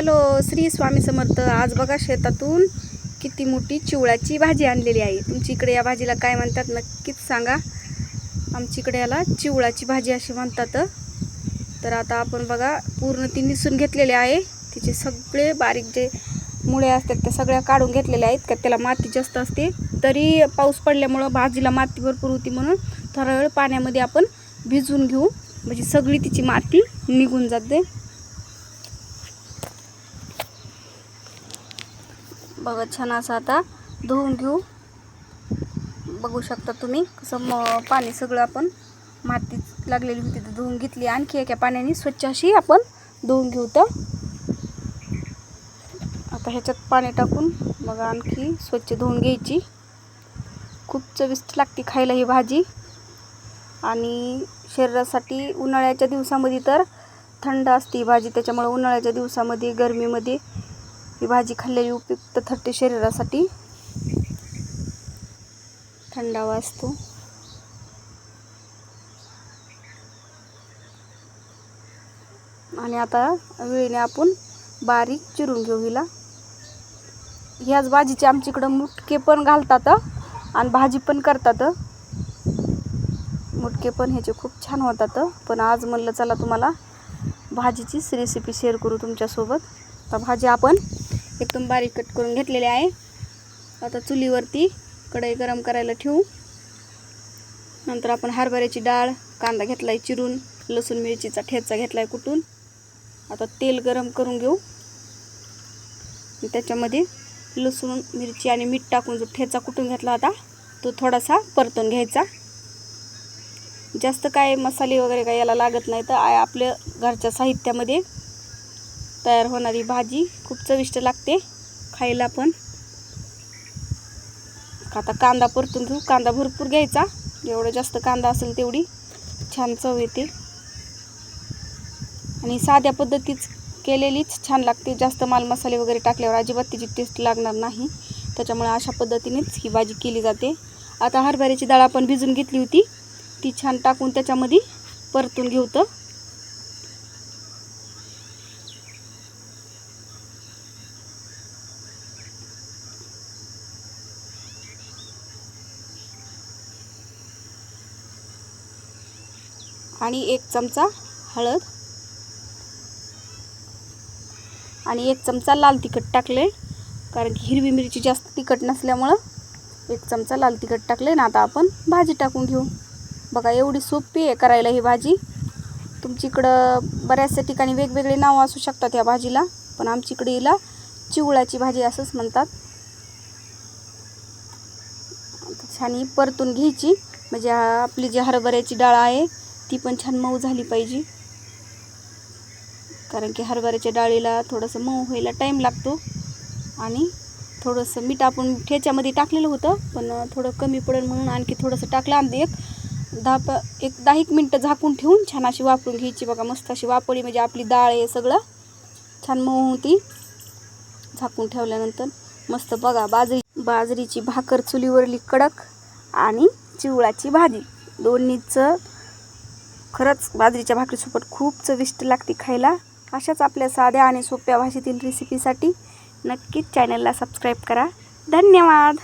Hello Shri Swami Samarth. आज बघा शेतातून किती मोठी चिवळाची भाजी आणलेली आहे. तुमच्या इकडे या भाजीला काय म्हणतात नक्कीच सांगा. आमच्या इकडे याला चिवळाची भाजी अशी म्हणतात. तर आता आपण बघा पूर्ण ती निसून घेतलेली आहे. तिचे सगळे बारीक जे मुळे असतात त्या सगळ्या काढून घेतलेल्या आहेत का त्याला माती जास्त असते. तरी पाऊस पडल्यामुळं भाजीला माती भरपूर होती म्हणून थोडा वेळ पाण्यामध्ये आपण भिजवून घेऊ. म्हणजे सगळी तिची माती निघून जाते. बघा छान असं आता धुवून घेऊ. बघू शकता तुम्ही कसं म पाणी सगळं आपण माती लागलेली होती तर धुवून घेतली. आणखी एका पाण्याने स्वच्छ अशी आपण धुवून घेऊ तर. आता ह्याच्यात पाणी टाकून बघा आणखी स्वच्छ धुवून घ्यायची. खूप चविष्ट लागते खायला ही भाजी. आणि शरीरासाठी उन्हाळ्याच्या दिवसामध्ये तर थंड असते भाजी. त्याच्यामुळे उन्हाळ्याच्या दिवसामध्ये गरमीमध्ये ही भाजी खाल्लेली उपयुक्त ठरते शरीरासाठी. थंडावा असतो. आणि आता वेळीने आपण बारीक चिरून घेऊ हिला. ह्याच भाजीचे आमच्याकडं मुटके पण घालतात आणि भाजी पण करतात. मुटके पण ह्याचे खूप छान होतात. पण आज म्हणलं चला तुम्हाला भाजीचीच रेसिपी शेअर करू तुमच्यासोबत. तर भाजी आपण एकदम बारीक कट करून घेतलेले आहे. आता चुलीवरती कढई गरम करायला ठेवू. नंतर आपण हरभऱ्याची डाळ कांदा घेतला आहे चिरून लसूण मिरचीचा ठेचा घेतला आहे कुटून आता तेल गरम करून घेऊ. त्याच्यामध्ये लसूण मिरची आणि मीठ टाकून जो ठेचा कुटून घेतला होता तो थोडासा परतून घ्यायचा. जास्त काय मसाले वगैरे काय याला लागत नाही तर आपल्या घरच्या साहित्यामध्ये तयार होणारी भाजी खूप चविष्ट लागते खायला पण. आता कांदा परतून घेऊ. कांदा भरपूर घ्यायचा. जेवढं जास्त कांदा असेल तेवढी छान चव येते. आणि साध्या पद्धतीच केलेलीच छान लागते. जास्त माल मसाले वगैरे टाकल्यावर अजिबात तिची टेस्ट लागणार नाही. त्याच्यामुळे अशा पद्धतीनेच ही भाजी केली जाते. आता हरभऱ्याची डाळ आपण भिजून घेतली होती. ती छान टाकून त्याच्यामध्ये परतून घेऊ आणि एक चमचा हळद. आणि एक चमचा लाल तिखट टाकले कारण की हिरवी मिरची जास्त तिखट नसल्यामुळं एक चमचा लाल तिखट टाकले ना आता आपण भाजी टाकून घेऊ. बघा एवढी सोपी आहे करायला ही भाजी. तुमच्या इकडं बऱ्याचशा ठिकाणी वेगवेगळे नावं असू शकतात या भाजीला. पण आमच्या इकडे हिला चिवळाची भाजी असंच म्हणतात. छान ही परतून घ्यायची. म्हणजे आपली जी हरभऱ्याची डाळ आहे ती पण छान मऊ झाली पाहिजे. कारण की हरभऱ्याच्या डाळीला थोडंसं मऊ व्हायला टाईम लागतो. आणि थोडंसं मीठ आपण ठेच्यामध्ये टाकलेलं होतं पण थोडं कमी पडेल म्हणून आणखी थोडंसं टाकलं आणि एक दहा प एक दहा एक मिनटं झाकून ठेवून छान अशी वापरून घ्यायची. बघा मस्त अशी वापरली म्हणजे आपली डाळ आहे सगळं. छान मऊ होती. झाकून ठेवल्यानंतर मस्त बघा बाजरी बाजरीची भाकर चुलीवरली कडक आणि चिवळाची भाजी. दोन्हीचं खरंच बाजरीच्या भाकरीसोबत खूप चविष्ट लागते खायला. अशाच आपल्या साध्या आणि सोप्या भाषेतील रेसिपीसाठी नक्कीच चॅनलला सबस्क्राईब करा. धन्यवाद!